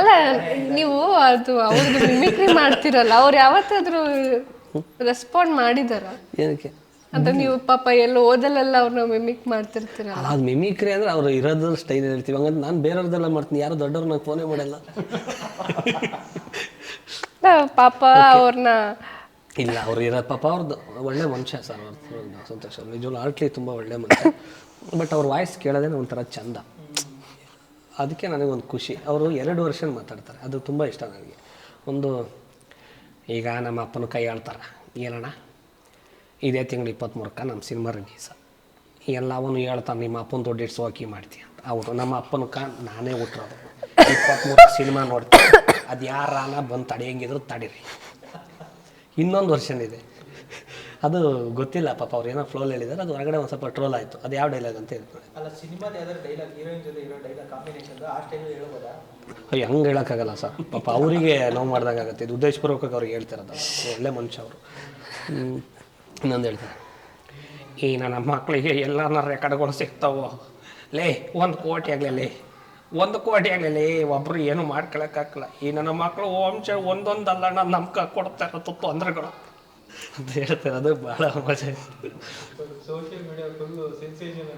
ಅಲ್ಲ ನೀವು ಅದು ಅವ್ರದ್ದು ಮಿಮಿಕ್ರಿ ಮಾಡ್ತಿರಲ್ಲ ಅವ್ರು ಯಾವತ್ತಾದ್ರೂ ರೆಸ್ಪಾಂಡ್ ಮಾಡಿದಾರ? ಏನಕ್ಕೆ? ಅಂತ ನೀವು ಪಾಪ ಎಲ್ಲ ಓದಲೆಲ್ಲ ಅವ್ರನ್ನ ಮಿಮಿಕ್ ಮಾಡ್ತಿರ್ತೀರ. ಅದು ಮಿಮಿಕ್ರಿ ಅಂದ್ರೆ ಅವ್ರು ಇರೋದ್ರ ಸ್ಟೈಲ್ ಇರ್ತೀವಿ. ಹಂಗಂತ ನಾನು ಬೇರೆಯವ್ರದ್ದೆಲ್ಲ ಮಾಡ್ತೀನಿ. ಯಾರು ದೊಡ್ಡವ್ರು ನಂಗೆ ಫೋನೇ ಮಾಡಲ್ಲ. ಪಾಪ ಅವ್ರನ್ನ ಇಲ್ಲ ಅವ್ರು ಇರೋ ಪಾಪ ಅವ್ರದ್ದು ಒಳ್ಳೆ ಮನುಷ್ಯ ಸರ್. ಅವ್ರ ಸಂತೋಷ ನಿಜವಾಗ್ಲೂ ಆರ್ಟ್ಲಿ ತುಂಬ ಒಳ್ಳೆ ಮನುಷ್ಯ. ಬಟ್ ಅವ್ರ ವಾಯ್ಸ್ ಕೇಳೋದೇನೆ ಒಂಥರ ಚಂದ. ಅದಕ್ಕೆ ನನಗೊಂದು ಖುಷಿ. ಅವರು ಎರಡು ವರ್ಷ ಮಾತಾಡ್ತಾರೆ. ಅದು ತುಂಬ ಇಷ್ಟ ನನಗೆ. ಒಂದು, ಈಗ ನಮ್ಮ ಅಪ್ಪನ ಕೈ ಆಳ್ತಾರೆ. ಏನಣ್ಣ? ಇದೇ ತಿಂಗಳು ಇಪ್ಪತ್ತ್ಮೂರಕ್ಕೆ ನಮ್ಮ ಸಿನಿಮಾ ರಿಲೀಸ ಎಲ್ಲವನ್ನು ಹೇಳ್ತಾನೆ, ನಿಮ್ಮ ಅಪ್ಪನ ದೊಡ್ಡ ಇಟ್ಸ್ ವಾಕಿ ಮಾಡ್ತೀಯ ಹೌದು ನಮ್ಮ ಅಪ್ಪನ ಕ, ನಾನೇ ಹುಟ್ಟಿರೋದು ಇಪ್ಪತ್ತ್ಮೂರು ಸಿನಿಮಾ ನೋಡ್ತೀನಿ. ಅದು ಯಾರಾನ ಬಂದು ತಡೆಯಂಗಿದ್ರು ತಡೀರಿ. ಇನ್ನೊಂದು ವರ್ಷನಿದೆ. ಅದು ಗೊತ್ತಿಲ್ಲ ಪಾಪ ಅವ್ರು ಏನೋ ಫ್ಲೋಲ್ ಹೇಳಿದ್ದಾರೆ ಅದು ಹೊರಗಡೆ ಒಂದು ಸ್ವಲ್ಪ ಟ್ರೋಲ್ ಆಯಿತು. ಅದು ಯಾವ ಡೈಲಾಗ್ ಅಂತ ಹೇಳ್ತಾರೆ ಅಲ್ಲ ಸಿನಿಮಾದ ಯಾವ್ದಾದ್ರು ಡೈಲಾಗ್ ಹೀರೋಯಿನ್ ಜೊತೆ ಇರೋ ಡೈಲಾಗ್ ಕಾಂಬಿನೇಷನ್ ಆ ಸ್ಟೈಲ್ ಹೇಳ್ಬೋದಾ? ಅಯ್ಯ ಹಂಗೆ ಹೇಳೋಕ್ಕಾಗಲ್ಲ ಸರ್. ಪಾಪ ಅವರಿಗೆ ನೋವು ಮಾಡ್ದಾಗತ್ತೆ ಇದು ಉದ್ದೇಶಪೂರ್ವಕವಾಗಿ ಅವ್ರಿಗೆ ಹೇಳ್ತಿರೋದು. ಒಳ್ಳೆ ಮನುಷ್ಯ ಅವರು. ಇನ್ನೊಂದು ಹೇಳ್ತಾರೆ ಈ ನನ್ನ ಮಕ್ಕಳಿಗೆ ಎಲ್ಲನ ರೆಕಾರ್ಡ್ಗಳು ಸಿಗ್ತಾವೋ? ಲೇ ಒಂದು ಕೋಟಿ ಆಗಲಿ ಒಂದು ಕೋಟಿ ಆಗಲಿ ಒಬ್ಬರು ಏನು ಮಾಡ್ಕೊಳಕ್ಕಾಗಲ್ಲ ಈ ನನ್ನ ಮಕ್ಕಳು ಓಂಶ ಒಂದೊಂದಲ್ಲ ನಾನು ನಮ್ಗೆ ಕೊಡ್ತಾ ಇರೋ ತೊಂದರೆಗಳು. ಅಂತ ಹೇಳ್ತಾರೆ ಅದು ಭಾಳ ಮಜಾ. ಸೋಷಿಯಲ್ ಮೀಡಿಯಾ ಫುಲ್ ಸೆನ್ಸೇಷನ್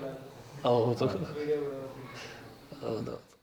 ಹೌದು. ಹೌದು.